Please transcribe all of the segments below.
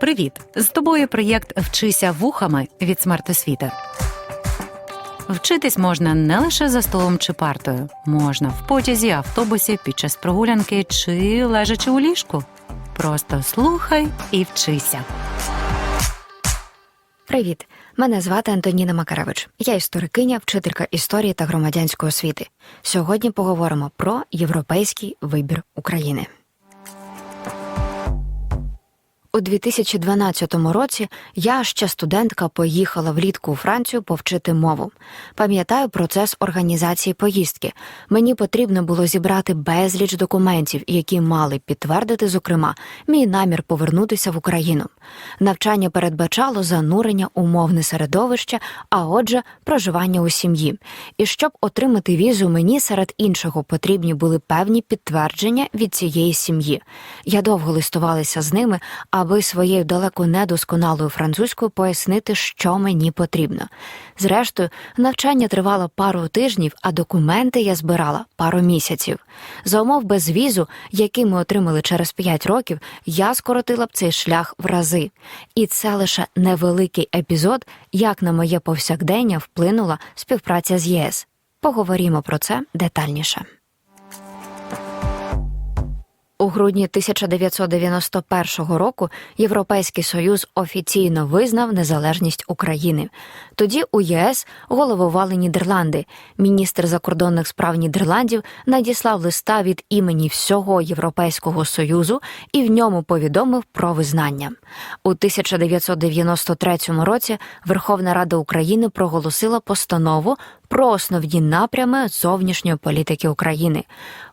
Привіт! З тобою проєкт Вчися вухами від смертосвіти. Вчитись можна не лише за столом чи партою, можна в потязі, автобусі, під час прогулянки чи лежачи у ліжку. Просто слухай і вчися. Привіт! Мене звати Антоніна Макаревич. Я історикиня, вчителька історії та громадянської освіти. Сьогодні поговоримо про європейський вибір України. У 2012 році я ще студентка поїхала влітку у Францію повчити мову. Пам'ятаю процес організації поїздки. Мені потрібно було зібрати безліч документів, які мали підтвердити, зокрема, мій намір повернутися в Україну. Навчання передбачало занурення у мовне середовище, а отже, проживання у сім'ї. І щоб отримати візу, мені серед іншого потрібні були певні підтвердження від цієї сім'ї. Я довго листувалася з ними, аби своєю далеко недосконалою французькою пояснити, що мені потрібно. Зрештою, навчання тривало пару тижнів, а документи я збирала пару місяців. За умов безвізу, який ми отримали через 5 років, я скоротила б цей шлях в рази. І це лише невеликий епізод, як на моє повсякдення вплинула співпраця з ЄС. Поговоримо про це детальніше. У грудні 1991 року Європейський Союз офіційно визнав незалежність України. Тоді у ЄС головували Нідерланди. Міністр закордонних справ Нідерландів надіслав листа від імені всього Європейського Союзу і в ньому повідомив про визнання. У 1993 році Верховна Рада України проголосила постанову про основні напрями зовнішньої політики України.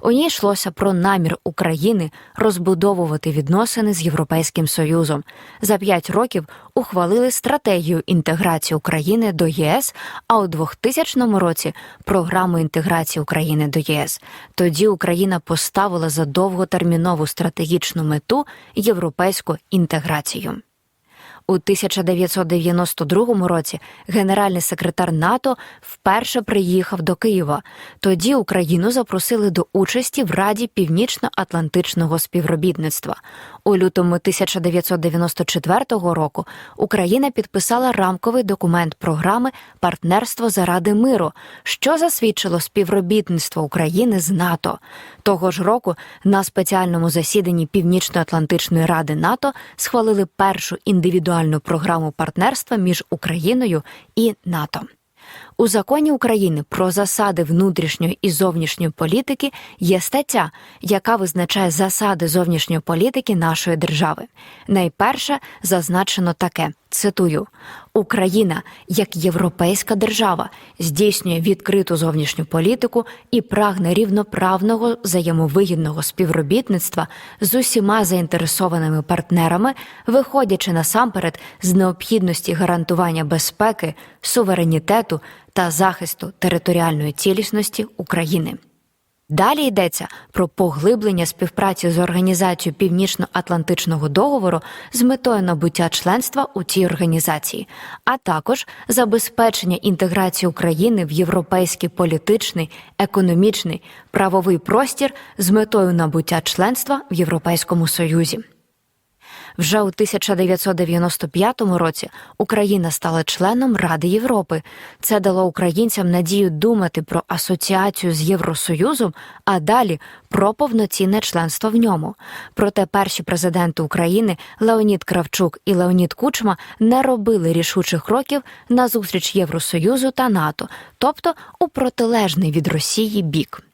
У ній йшлося про намір України розбудовувати відносини з Європейським Союзом. За п'ять років ухвалили стратегію інтеграції України до ЄС, а у 2000 році програму інтеграції України до ЄС. Тоді Україна поставила за довготермінову стратегічну мету європейську інтеграцію. У 1992 році генеральний секретар НАТО вперше приїхав до Києва. Тоді Україну запросили до участі в Раді Північно-Атлантичного співробітництва. У лютому 1994 року Україна підписала рамковий документ програми Партнерство заради миру, що засвідчило співробітництво України з НАТО. Того ж року на спеціальному засіданні Північно-Атлантичної ради НАТО схвалили першу індивідуальну програму партнерства між Україною і НАТО. У законі України про засади внутрішньої і зовнішньої політики є стаття, яка визначає засади зовнішньої політики нашої держави. Найперше зазначено таке: цитую: Україна як європейська держава здійснює відкриту зовнішню політику і прагне рівноправного взаємовигідного співробітництва з усіма заінтересованими партнерами, виходячи насамперед з необхідності гарантування безпеки, суверенітету та захисту територіальної цілісності України. Далі йдеться про поглиблення співпраці з організацією Північно-Атлантичного договору з метою набуття членства у цій організації, а також забезпечення інтеграції України в європейський політичний, економічний, правовий простір з метою набуття членства в Європейському Союзі. Вже у 1995 році Україна стала членом Ради Європи. Це дало українцям надію думати про асоціацію з Євросоюзом, а далі про повноцінне членство в ньому. Проте перші президенти України Леонід Кравчук і Леонід Кучма не робили рішучих кроків на зустріч Євросоюзу та НАТО, тобто у протилежний від Росії бік.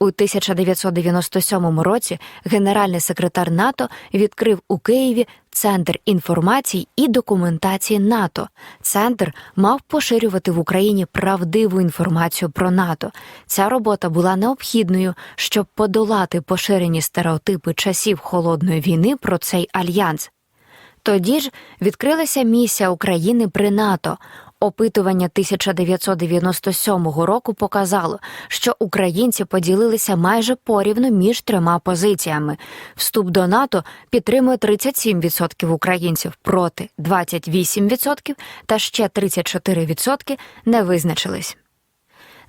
У 1997 році генеральний секретар НАТО відкрив у Києві Центр інформації і документації НАТО. Центр мав поширювати в Україні правдиву інформацію про НАТО. Ця робота була необхідною, щоб подолати поширені стереотипи часів холодної війни про цей альянс. Тоді ж відкрилася місія України при НАТО. Опитування 1997 року показало, що українці поділилися майже порівну між трьома позиціями. Вступ до НАТО підтримує 37% українців проти 28% та ще 34% не визначились.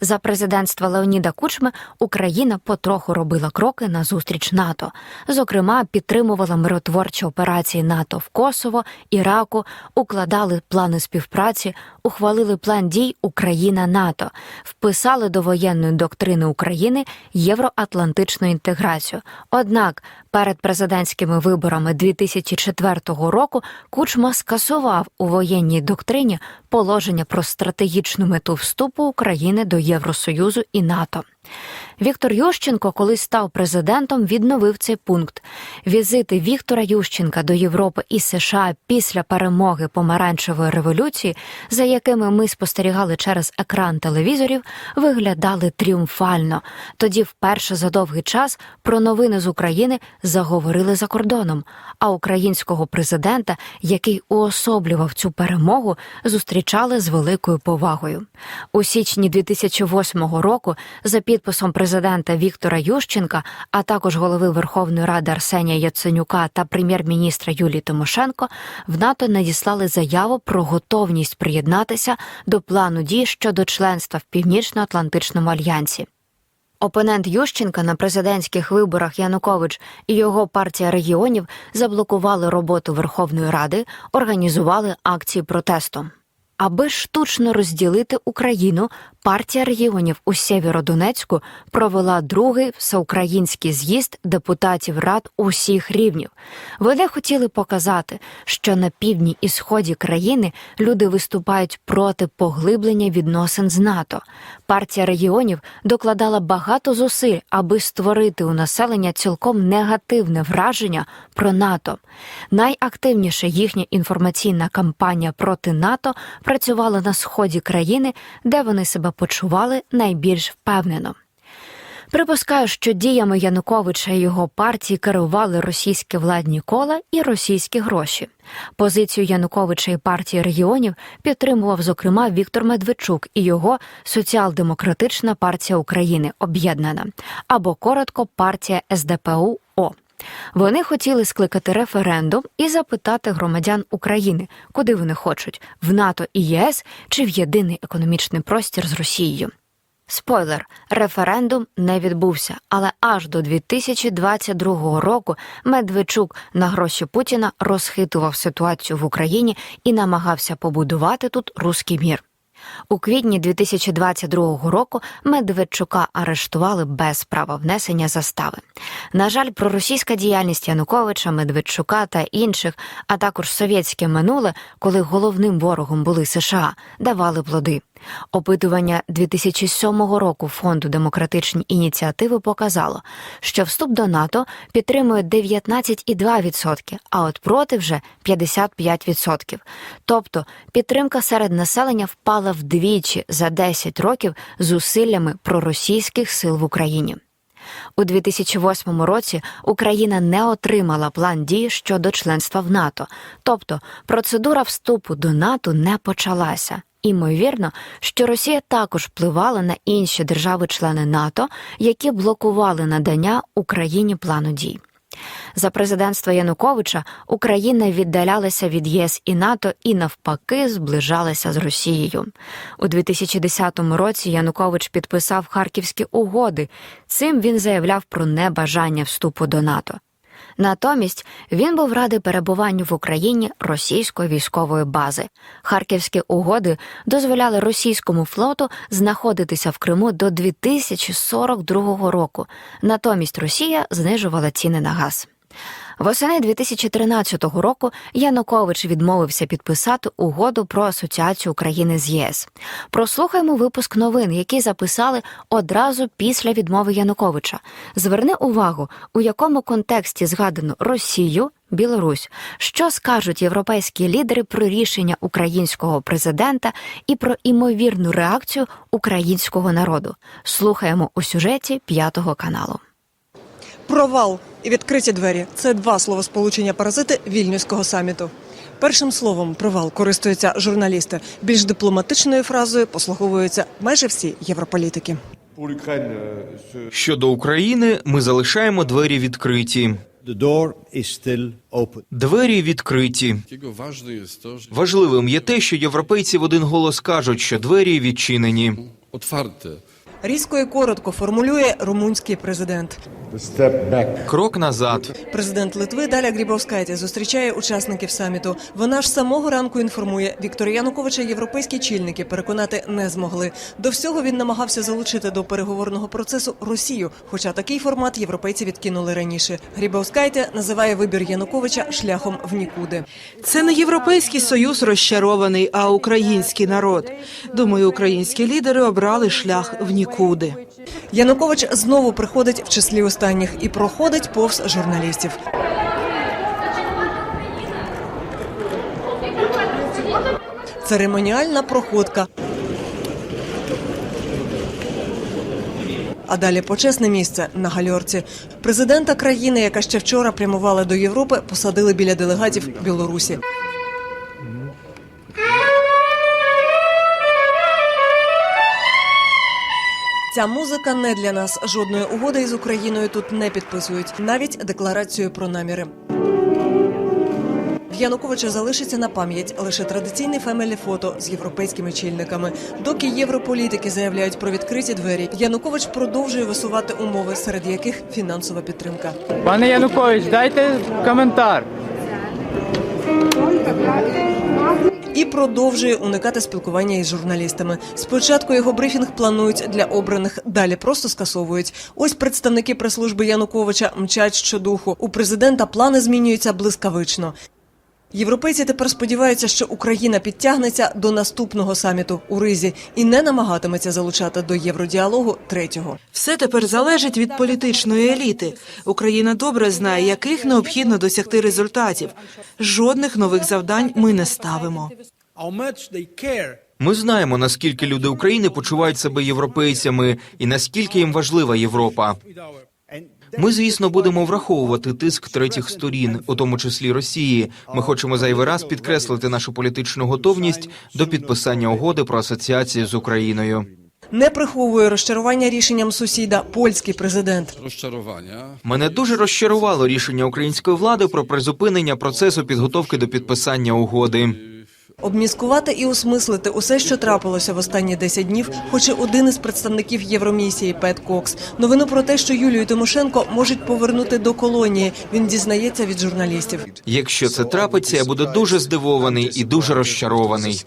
За президентства Леоніда Кучми Україна потроху робила кроки назустріч НАТО. Зокрема, підтримувала миротворчі операції НАТО в Косово, Іраку, укладали плани співпраці, ухвалили план дій Україна НАТО, вписали до воєнної доктрини України євроатлантичну інтеграцію. Однак перед президентськими виборами 2004 року Кучма скасував у воєнній доктрині положення про стратегічну мету вступу України до Євросоюзу і НАТО. Віктор Ющенко, коли став президентом, відновив цей пункт. Візити Віктора Ющенка до Європи і США після перемоги помаранчевої революції, за якими ми спостерігали через екран телевізорів, виглядали тріумфально. Тоді, вперше за довгий час, про новини з України заговорили за кордоном. А українського президента, який уособлював цю перемогу, зустрічали з великою повагою. У січні 2008 року за підписом президента Віктора Ющенка, а також голови Верховної Ради Арсенія Яценюка та прем'єр-міністра Юлії Тимошенко в НАТО надіслали заяву про готовність приєднатися до плану дій щодо членства в Північно-Атлантичному альянсі. Опонент Ющенка на президентських виборах Янукович і його партія регіонів заблокували роботу Верховної Ради, організували акції протесту. Аби штучно розділити Україну, партія регіонів у Сєвєродонецьку провела другий всеукраїнський з'їзд депутатів рад усіх рівнів. Вони хотіли показати, що на півдні і сході країни люди виступають проти поглиблення відносин з НАТО. Партія регіонів докладала багато зусиль, аби створити у населення цілком негативне враження про НАТО. Найактивніша їхня інформаційна кампанія проти НАТО працювала на сході країни, де вони себе почували найбільш впевнено. Припускаю, що діями Януковича і його партії керували російські владні кола і російські гроші. Позицію Януковича і партії регіонів підтримував, зокрема, Віктор Медведчук і його Соціал-демократична партія України об'єднана або коротко партія СДПУ О. Вони хотіли скликати референдум і запитати громадян України, куди вони хочуть в НАТО і ЄС чи в єдиний економічний простір з Росією. Спойлер, референдум не відбувся, але аж до 2022 року Медведчук на гроші Путіна розхитував ситуацію в Україні і намагався побудувати тут руський мір. У квітні 2022 року Медведчука арештували без права внесення застави. На жаль, проросійська діяльність Януковича, Медведчука та інших, а також совєтське минуле, коли головним ворогом були США, давали плоди. Опитування 2007 року фонду демократичні ініціативи показало, що вступ до НАТО підтримує 19,2%, а от проти вже 55%. Тобто підтримка серед населення впала вдвічі за 10 років зусиллями проросійських сил в Україні. У 2008 році Україна не отримала план дій щодо членства в НАТО, тобто процедура вступу до НАТО не почалася. Імовірно, що Росія також впливала на інші держави-члени НАТО, які блокували надання Україні плану дій. За президентства Януковича Україна віддалялася від ЄС і НАТО і навпаки зближалася з Росією. У 2010 році Янукович підписав Харківські угоди. Цим він заявляв про небажання вступу до НАТО. Натомість він був радий перебуванню в Україні російської військової бази. Харківські угоди дозволяли російському флоту знаходитися в Криму до 2042 року. Натомість Росія знижувала ціни на газ. Восени 2013 року Янукович відмовився підписати угоду про асоціацію України з ЄС. Прослухаймо випуск новин, які записали одразу після відмови Януковича. Зверни увагу, у якому контексті згадано Росію. Білорусь, що скажуть європейські лідери про рішення українського президента і про імовірну реакцію українського народу? Слухаємо у сюжеті п'ятого каналу. Провал і відкриті двері це два словосполучення паразити вільнюського саміту. Першим словом провал користуються журналісти. Більш дипломатичною фразою послуговуються майже всі європолітики. Щодо України, ми залишаємо двері відкриті. Двері відкриті. Важливим є те, що європейці в один голос кажуть, що двері відчинені. Різко і коротко формулює румунський президент. step back. Крок назад. Президент Литви Даля Грібовскайте зустрічає учасників саміту. Вона ж самого ранку інформує, Віктора Януковича європейські чільники переконати не змогли. До всього він намагався залучити до переговорного процесу Росію, хоча такий формат європейці відкинули раніше. Грібовскайте називає вибір Януковича шляхом в нікуди. Це не європейський союз розчарований, а український народ. Думаю, українські лідери обрали шлях в нікуди. Янукович знову приходить в числі останніх і проходить повз журналістів. Церемоніальна проходка. А далі почесне місце на гальорці. Президента країни, яка ще вчора прямувала до Європи, посадили біля делегатів Білорусі. Ця музика не для нас. Жодної угоди із Україною тут не підписують, навіть декларацію про наміри. Януковича залишиться на пам'ять лише традиційне фемелі фото з європейськими чільниками. Доки європолітики заявляють про відкриті двері, Янукович продовжує висувати умови, серед яких фінансова підтримка. Пане Янукович, дайте коментар. І продовжує уникати спілкування із журналістами. Спочатку його брифінг планують для обраних, далі просто скасовують. Ось представники прес-служби Януковича мчать щодуху. У президента плани змінюються блискавично. Європейці тепер сподіваються, що Україна підтягнеться до наступного саміту у Ризі і не намагатиметься залучати до євродіалогу третього. Все тепер залежить від політичної еліти. Україна добре знає, яких необхідно досягти результатів. Жодних нових завдань ми не ставимо. Ми знаємо, наскільки люди України почувають себе європейцями і наскільки їм важлива Європа. Ми, звісно, будемо враховувати тиск третіх сторін, у тому числі Росії. Ми хочемо зайвий раз підкреслити нашу політичну готовність до підписання угоди про асоціацію з Україною. Не приховує розчарування рішенням сусіда польський президент. Rozczarowania. Мене дуже розчарувало рішення української влади про призупинення процесу підготовки до підписання угоди. Обміскувати і осмислити усе, що трапилося в останні 10 днів, хоче один із представників Євромісії Пет Кокс. Новину про те, що Юлію Тимошенко можуть повернути до колонії. Він дізнається від журналістів. Якщо це трапиться, я буду дуже здивований і дуже розчарований.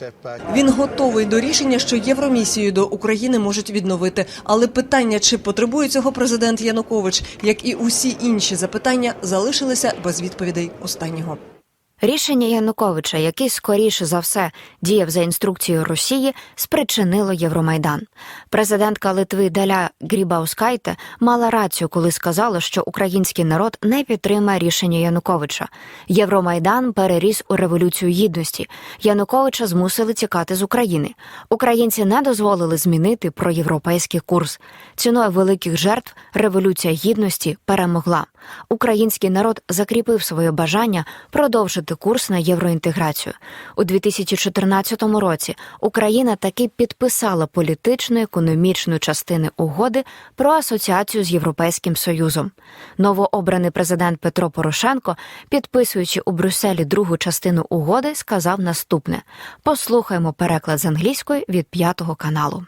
Він готовий до рішення, що Євромісію до України можуть відновити. Але питання, чи потребує цього президент Янукович, як і усі інші запитання, залишилися без відповідей останнього. Рішення Януковича, який скоріше за все діяв за інструкцією Росії, спричинило Євромайдан. Президентка Литви Даля Грібаускайте мала рацію, коли сказала, що український народ не підтримає рішення Януковича. Євромайдан переріс у революцію гідності. Януковича змусили тікати з України. Українці не дозволили змінити проєвропейський курс. Ціною великих жертв революція гідності перемогла. Український народ закріпив своє бажання продовжити курс на євроінтеграцію. У 2014 році Україна таки підписала політичну економічну частини угоди про асоціацію з Європейським Союзом. Новообраний президент Петро Порошенко, підписуючи у Брюсселі другу частину угоди, сказав наступне: послухаймо переклад з англійської від п'ятого каналу.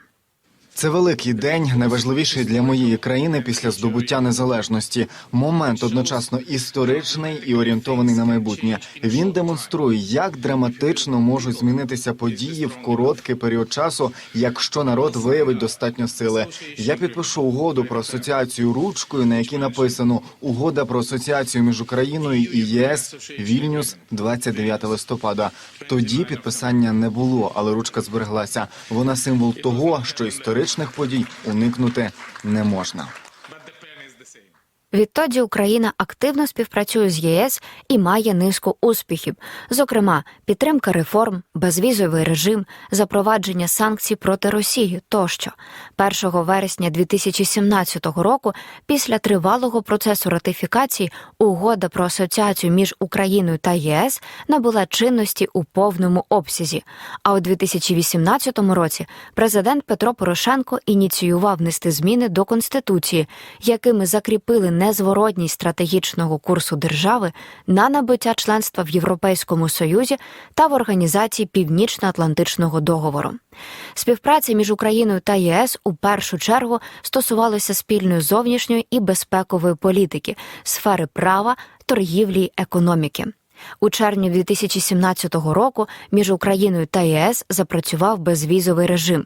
Це великий день, найважливіший для моєї країни після здобуття незалежності. Момент одночасно історичний і орієнтований на майбутнє. Він демонструє, як драматично можуть змінитися події в короткий період часу, якщо народ виявить достатньо сили. Я підпишу угоду про асоціацію ручкою, на якій написано Угода про асоціацію між Україною і ЄС Вільнюс 29 листопада. Тоді підписання не було, але ручка збереглася. Вона символ того, що історичних подій уникнути не можна. Відтоді Україна активно співпрацює з ЄС і має низку успіхів, зокрема, підтримка реформ, безвізовий режим, запровадження санкцій проти Росії тощо. 1 вересня 2017 року, після тривалого процесу ратифікації, угода про асоціацію між Україною та ЄС набула чинності у повному обсязі. А у 2018 році президент Петро Порошенко ініціював внести зміни до конституції, якими закріпили незворотність стратегічного курсу держави на набуття членства в Європейському Союзі та в організації Північно-Атлантичного договору. Співпраця між Україною та ЄС у першу чергу стосувалася спільної зовнішньої і безпекової політики, сфери права, торгівлі й економіки. У червні 2017 року між Україною та ЄС запрацював безвізовий режим.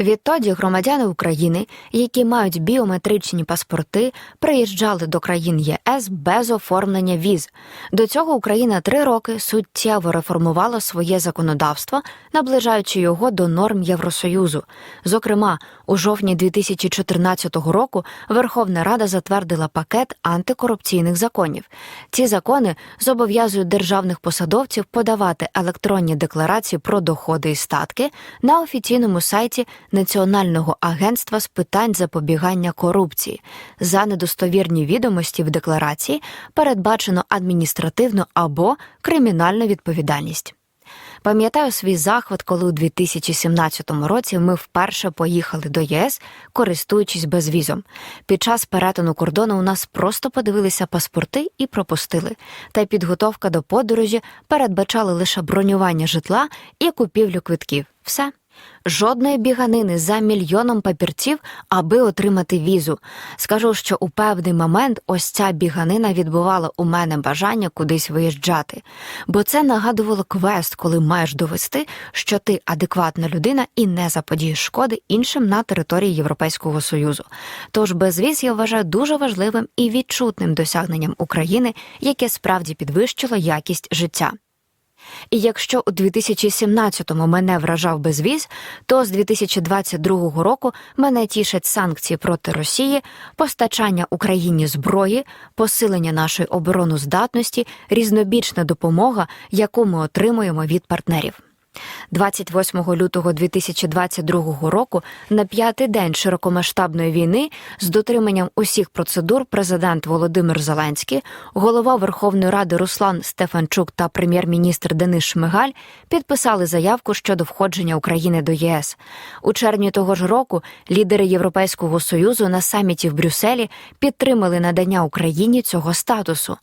Відтоді громадяни України, які мають біометричні паспорти, приїжджали до країн ЄС без оформлення віз. До цього Україна три роки суттєво реформувала своє законодавство, наближаючи його до норм Євросоюзу. Зокрема, у жовтні 2014 року Верховна Рада затвердила пакет антикорупційних законів. Ці закони зобов'язують державних посадовців подавати електронні декларації про доходи і статки на офіційному сайті Національного агентства з питань запобігання корупції. За недостовірні відомості в декларації передбачено адміністративну або кримінальну відповідальність. Пам'ятаю свій захват, коли у 2017 році ми вперше поїхали до ЄС, користуючись безвізом. Під час перетину кордону у нас просто подивилися паспорти і пропустили. Та й підготовка до подорожі передбачала лише бронювання житла і купівлю квитків. Все. Жодної біганини за мільйоном папірців, аби отримати візу. Скажу, що у певний момент ось ця біганина відбувала у мене бажання кудись виїжджати, бо це нагадувало квест, коли маєш довести, що ти адекватна людина і не заподієш шкоди іншим на території Європейського союзу. Тож безвіз я вважаю дуже важливим і відчутним досягненням України, яке справді підвищило якість життя. І якщо у 2017-му мене вражав безвіз, то з 2022 року мене тішать санкції проти Росії, постачання Україні зброї, посилення нашої обороноздатності, різнобічна допомога, яку ми отримуємо від партнерів. 28 лютого 2022 року, на п'ятий день широкомасштабної війни, з дотриманням усіх процедур, президент Володимир Зеленський, голова Верховної Ради Руслан Стефанчук та прем'єр-міністр Денис Шмигаль підписали заявку щодо входження України до ЄС. У червні того ж року лідери Європейського союзу на саміті в Брюсселі підтримали надання Україні цього статусу.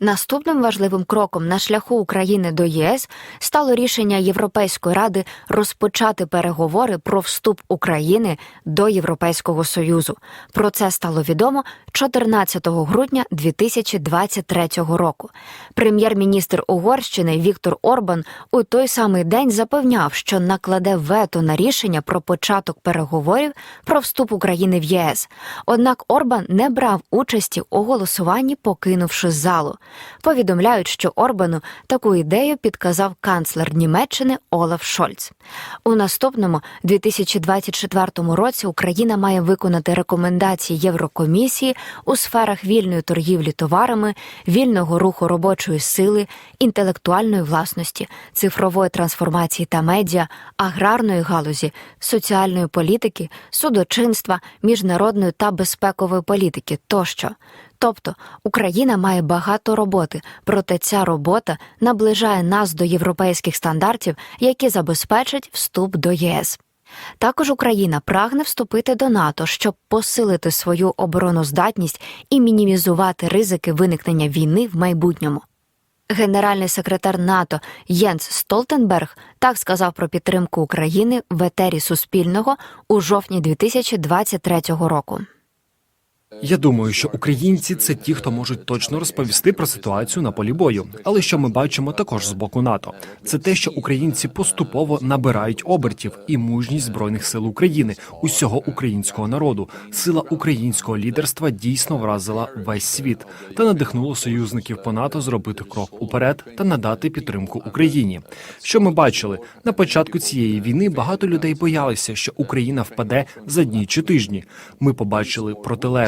Наступним важливим кроком на шляху України до ЄС стало рішення Європейської ради розпочати переговори про вступ України до Європейського союзу. Про це стало відомо 14 грудня 2023 року. Прем'єр-міністр Угорщини Віктор Орбан у той самий день запевняв, що накладе вето на рішення про початок переговорів про вступ України в ЄС. Однак Орбан не брав участі у голосуванні, покинувши залу. Повідомляють, що Орбану таку ідею підказав канцлер Німеччини Олаф Шольц. У наступному 2024 році Україна має виконати рекомендації Єврокомісії у сферах вільної торгівлі товарами, вільного руху робочої сили, інтелектуальної власності, цифрової трансформації та медіа, аграрної галузі, соціальної політики, судочинства, міжнародної та безпекової політики тощо. Тобто Україна має багато роботи, проте ця робота наближає нас до європейських стандартів, які забезпечать вступ до ЄС. Також Україна прагне вступити до НАТО, щоб посилити свою обороноздатність і мінімізувати ризики виникнення війни в майбутньому. Генеральний секретар НАТО Єнс Столтенберг так сказав про підтримку України в етері Суспільного у жовтні 2023 року. Я думаю, що українці це ті, хто можуть точно розповісти про ситуацію на полі бою. Але що ми бачимо також з боку НАТО, це те, що українці поступово набирають обертів і мужність збройних сил України, усього українського народу. Сила українського лідерства дійсно вразила весь світ та надихнуло союзників по НАТО зробити крок уперед та надати підтримку Україні. Що ми бачили на початку цієї війни? Багато людей боялися, що Україна впаде за дні чи тижні. Ми побачили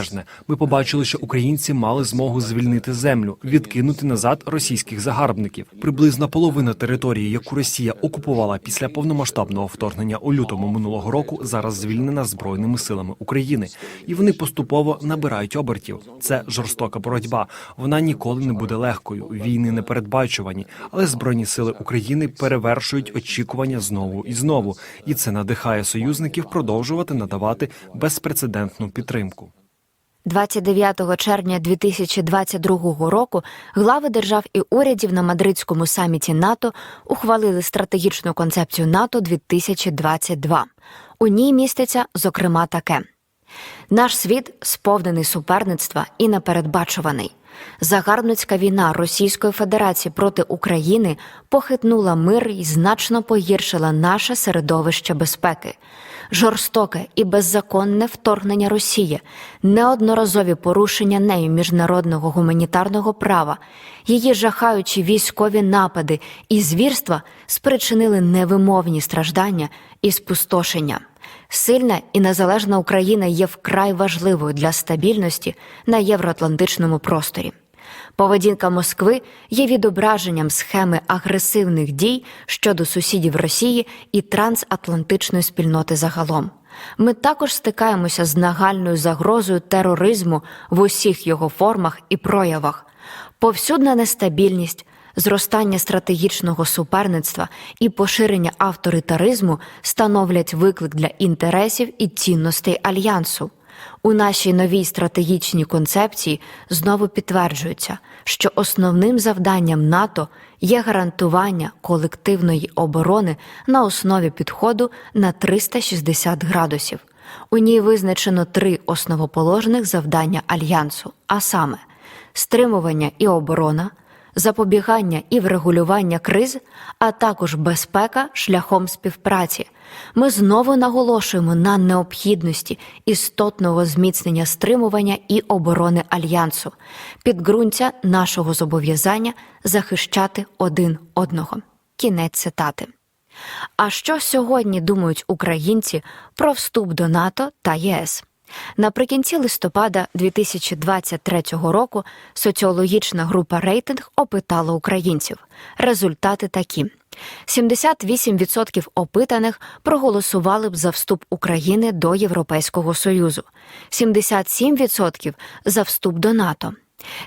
протилежне. Ми побачили, що українці мали змогу звільнити землю, відкинути назад російських загарбників. Приблизно половина території, яку Росія окупувала після повномасштабного вторгнення у лютому минулого року, зараз звільнена збройними силами України, і вони поступово набирають обертів. Це жорстока боротьба. Вона ніколи не буде легкою. Війни не передбачувані, але збройні сили України перевершують очікування знову і знову, і це надихає союзників продовжувати надавати безпрецедентну підтримку. 29 червня 2022 року глави держав і урядів на мадридському саміті НАТО ухвалили стратегічну концепцію НАТО 2022. У ній міститься, зокрема, таке. Наш світ сповнений суперництва і непередбачуваний. Загарбницька війна Російської Федерації проти України похитнула мир і значно погіршила наше середовище безпеки. Жорстоке і беззаконне вторгнення Росії, неодноразові порушення нею міжнародного гуманітарного права, її жахаючі військові напади і звірства спричинили невимовні страждання і спустошення. Сильна і незалежна Україна є вкрай важливою для стабільності на євроатлантичному просторі. Поведінка Москви є відображенням схеми агресивних дій щодо сусідів Росії і трансатлантичної спільноти загалом. Ми також стикаємося з нагальною загрозою тероризму в усіх його формах і проявах, повсюдна нестабільність, зростання стратегічного суперництва і поширення авторитаризму становлять виклик для інтересів і цінностей альянсу. У нашій новій стратегічній концепції знову підтверджується, що основним завданням НАТО є гарантування колективної оборони на основі підходу на 360 градусів. У ній визначено три основоположних завдання альянсу, а саме стримування і оборона, запобігання і врегулювання криз, а також безпека шляхом співпраці. Ми знову наголошуємо на необхідності істотного зміцнення стримування і оборони альянсу, підґрунтя нашого зобов'язання захищати один одного. Кінець цитати. А що сьогодні думають українці про вступ до НАТО та ЄС? Наприкінці листопада 2023 року соціологічна група рейтинг опитала українців. Результати такі: 78% опитаних проголосували б за вступ України до Європейського Союзу, 77% за вступ до НАТО.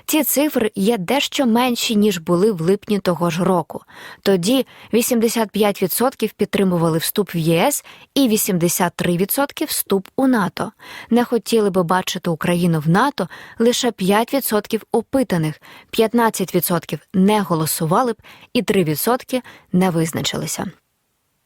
Ці цифри є дещо менші, ніж були в липні того ж року. Тоді 85% підтримували вступ в ЄС і 83% вступ у НАТО. Не хотіли би бачити Україну в НАТО лише 5% опитаних, 15% не голосували б і 3% не визначилися.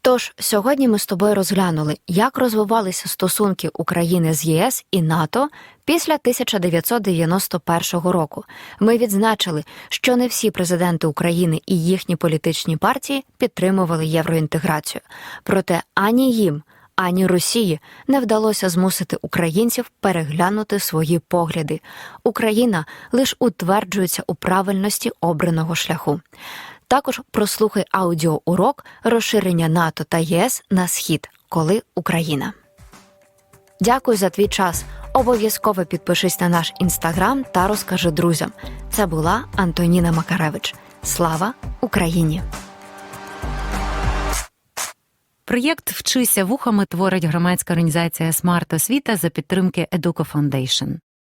Тож сьогодні ми з тобою розглянули, як розвивалися стосунки України з ЄС і НАТО після 1991 року. Ми відзначили, що не всі президенти України і їхні політичні партії підтримували євроінтеграцію. Проте ані їм, ані Росії не вдалося змусити українців переглянути свої погляди. Україна лише утверджується у правильності обраного шляху. Також прослухай аудіоурок розширення НАТО та ЄС на схід, коли Україна. Дякую за твій час. Обов'язково підпишись на наш інстаграм та розкажи друзям. Це була Антоніна Макаревич. Слава Україні! Проєкт Вчися вухами творить громадська організація Смарт Освіта за підтримки Educo Foundation.